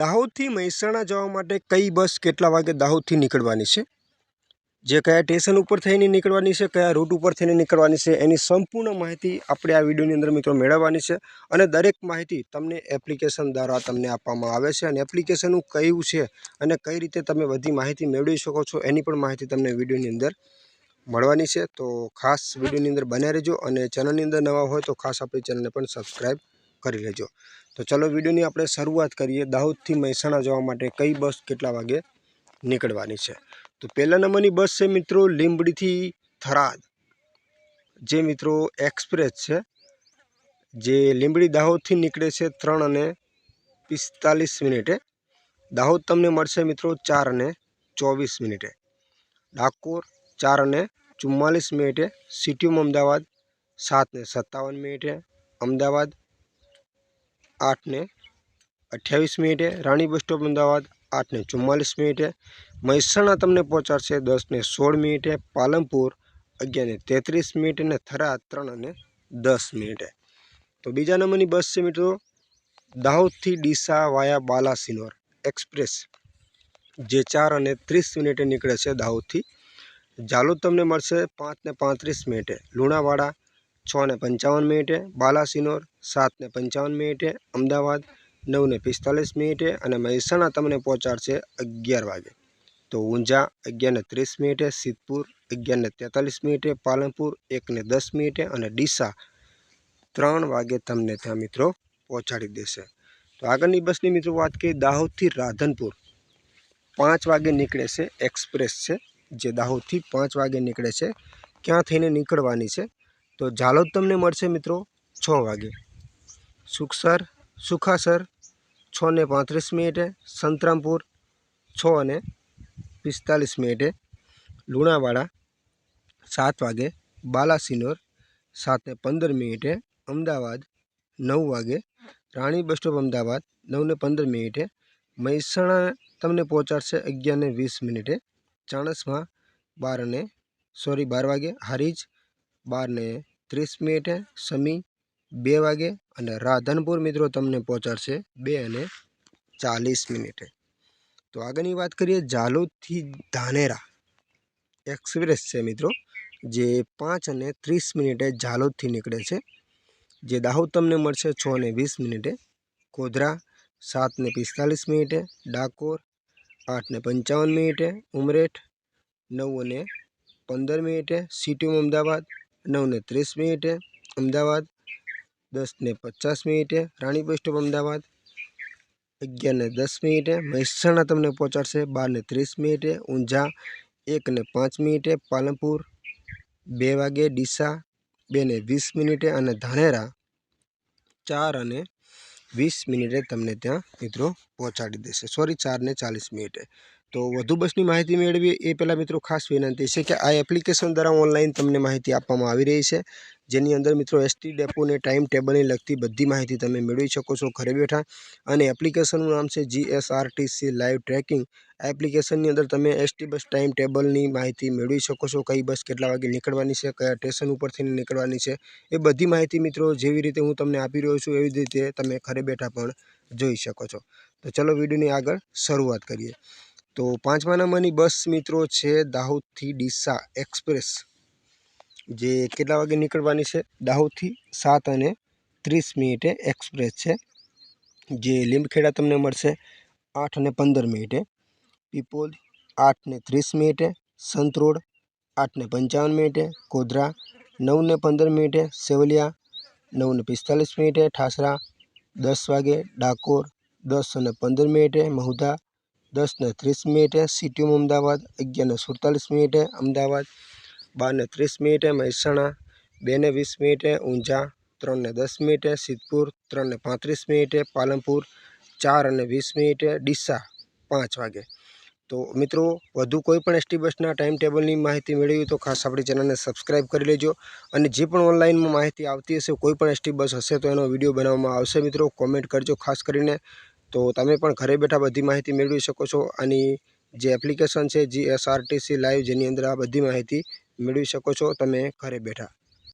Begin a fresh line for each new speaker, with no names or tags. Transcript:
દાહોદથી મહેસાણા જવા માટે કઈ બસ કેટલા વાગે દાહોદથી નીકળવાની છે? જે કયા સ્ટેશન ઉપર થઈને નીકળવાની છે, કયા રૂટ ઉપર થઈને નીકળવાની છે, એની સંપૂર્ણ માહિતી આપણે આ વિડીયોની અંદર મિત્રો મેળવવાની છે અને દરેક માહિતી તમને એપ્લિકેશન દ્વારા તમને આપવામાં આવે છે. અને એપ્લિકેશનનું કયું છે અને કઈ રીતે તમે બધી માહિતી મેળવી શકો છો, એની પણ માહિતી તમને વિડીયોની અંદર મળવાની છે. તો ખાસ વિડીયોની અંદર બન્યા રહેજો અને ચેનલની અંદર નવા હોય તો ખાસ આપણી ચેનલને પણ સબસ્ક્રાઈબ કરી લેજો. તો ચલો વિડીયોની આપણે શરૂઆત કરીએ. દાહોદથી મહેસાણા જવા માટે કઈ બસ કેટલા વાગે નીકળવાની છે? તો પહેલા નંબરની બસ છે મિત્રો લીંબડીથી થરાદ. જે મિત્રો એક્સપ્રેસ છે, જે લીંબડી દાહોદથી નીકળે છે ત્રણ અને પિસ્તાલીસ મિનિટે. દાહોદ તમને મળશે મિત્રો ચાર અને ચોવીસ મિનિટે. ડાકોર ચાર અને ચુમ્માલીસ મિનિટે. સિટીમાં અમદાવાદ સાત ને સત્તાવન મિનિટે. અમદાવાદ આઠ ને અઠ્યાવીસ મિનિટે, રાણી બસ સ્ટોપ અમદાવાદ આઠ ને ચુમ્માલીસ મિનિટે, મહેસાણા તમને પહોંચાડશે દસ ને સોળ મિનિટે, પાલનપુર અગિયાર ને તેત્રીસ મિનિટે અને થરા ત્રણ અને દસ મિનિટે. તો બીજા નંબરની બસ છે મિત્રો, દાહોદથી ડીસા વાયા બાલાસિનોર એક્સપ્રેસ, જે ચાર અને ત્રીસ મિનિટે નીકળે છે દાહોદથી. જાલોદ તમને મળશે પાંચ ને પાંત્રીસ મિનિટે, લુણાવાડા છ ને પંચાવન મિનિટે બાલાસિનોર સાત ને પંચાવન મિનિટે, અમદાવાદ નવ ને પિસ્તાલીસ મિનિટે અને મહેસાણા તમને પહોંચાડશે અગિયાર વાગે. તો ઊંઝા અગિયાર ને ત્રીસ મિનિટે, સિદ્ધપુર અગિયાર ને તેતાલીસ મિનિટે, પાલનપુર એક ને દસ મિનિટે અને ડીસા ત્રણ વાગે તમને ત્યાં મિત્રો પહોંચાડી દેશે. તો આગળની બસની મિત્રો વાત કરીએ દાહોદથી રાધનપુર. પાંચ વાગે નીકળે છે એક્સપ્રેસ છે, જે દાહોદથી પાંચ વાગે નીકળે છે. ક્યાં થઈને નીકળવાની છે? તો ઝાલોદ તમને મળશે મિત્રો છ વાગે. સુખસર સુખાસર છ ને પાંત્રીસ મિનિટે. સંતરામપુર છ અને પિસ્તાલીસ મિનિટે. લુણાવાડા સાત વાગે. બાલાસિનોર સાત ને પંદર મિનિટે. અમદાવાદ નવ વાગે. રાણી બસ સ્ટોપ અમદાવાદ નવ ને પંદર મિનિટે. મહેસાણા તમને પહોંચાડશે અગિયાર ને વીસ મિનિટે. ચાણસમાં બાર અને સોરી બાર વાગે. હારીજ બાર ને ત્રીસ મિનિટે સમી બે વાગે અને રાધનપુર મિત્રો તમને પહોંચાડશે બે અને ચાલીસ મિનિટે. તો આગળની વાત કરીએ જાલોદથી ધાનેરા એક્સપ્રેસ છે મિત્રો, જે પાંચ અને ત્રીસ મિનિટે જાલોદથી નીકળે છે. જે દાહોદ તમને મળશે છ અને વીસ મિનિટે. ગોધરા સાત ને પિસ્તાલીસ મિનિટે. ડાકોર આઠ ને પંચાવન મિનિટે. ઉમરેઠ નવ અને પંદર મિનિટે. સિટી અમદાવાદ નવ ને ત્રીસ મિનિટે, અમદાવાદ દસને પચાસ મિનિટે, રાણી બસ સ્ટોપ અમદાવાદ અગિયારને દસ મિનિટે, મહેસાણા તમને પહોંચાડશે બારને ત્રીસ મિનિટે, ઊંઝા એકને પાંચ મિનિટે, પાલનપુર બે વાગે, ડીસા બેને વીસ મિનિટે અને ધાનેરા ચાર અને વીસ મિનિટે તમને ત્યાં મિત્રો પહોંચાડી દેશે. સોરી ચાર ને ચાલીસ મિનિટે. તો વધુ બસની માહિતી મેળવી એ પહેલાં મિત્રો ખાસ વિનંતી છે કે આ એપ્લિકેશન દ્વારા ઓનલાઈન તમને માહિતી આપવામાં આવી રહી છે. જેની અંદર મિત્રો એસટી ડેપોને ટાઈમ ટેબલને લગતી બધી માહિતી તમે મેળવી શકો છો ઘરે બેઠા. અને એપ્લિકેશનનું નામ છે જીએસઆરટીસી લાઈવ ટ્રેકિંગ આ એપ્લિકેશનની અંદર તમે એસટી બસ ટાઈમ ટેબલની માહિતી મેળવી શકો છો. કઈ બસ કેટલા વાગે નીકળવાની છે, કયા સ્ટેશન ઉપરથી નીકળવાની છે, એ બધી માહિતી મિત્રો જેવી રીતે હું તમને આપી રહ્યો છું, એવી રીતે તમે ઘરે બેઠા પણ જોઈ શકો છો. તો ચલો વિડીયોની આગળ શરૂઆત કરીએ. તો પાંચમા નંબરની બસ મિત્રો છે દાહોદથી ડીસા એક્સપ્રેસ, જે કેટલા વાગે નીકળવાની છે? દાહોદથી સાત અને ત્રીસ મિનિટે એક્સપ્રેસ છે, જે લીંબખેડા તમને મળશે આઠ અને પંદર મિનિટે. પીપોલ આઠ ને ત્રીસ મિનિટે સંતરોડ આઠ ને પંચાવન મિનિટે કોદરા નવ ને પંદર મિનિટે, સેવલિયા નવ ને પિસ્તાલીસ મિનિટે, ઠાસરા દસ વાગે, ડાકોર દસ અને પંદર મિનિટે, મહુધા દસ ને ત્રીસ મિનિટે સિટીમાં અમદાવાદ, અગિયારને સુડતાલીસ મિનિટે, અમદાવાદ, બારને ત્રીસ મિનિટે, મહેસાણા બે ને વીસ મિનિટે, ઊંઝા, ત્રણને દસ મિનિટે, સિદ્ધપુર, ત્રણને પાંત્રીસ મિનિટે, પાલનપુર ચાર અને વીસ મિનિટે, ડીસા પાંચ વાગે. તો મિત્રો, વધુ કોઈ પણ એસટી બસના ટાઈમ ટેબલની માહિતી મેળવી તો ખાસ આપણી ચેનલને સબસ્ક્રાઈબ કરી લેજો અને જે પણ ઓનલાઈનમાં માહિતી આવતી હશે, કોઈ પણ એસટી બસ હશે તો એનો વીડિયો બનાવવામાં આવશે મિત્રો. કોમેન્ટ કરજો ખાસ કરીને. તો તમે પણ ઘરે બેઠા બધી માહિતી મેળવી શકો છો અને જે એપ્લિકેશન છે જી એસઆરટીસી લાઈવ જેની અંદર આ બધી માહિતી મેળવી શકો છો તમે ઘરે બેઠા.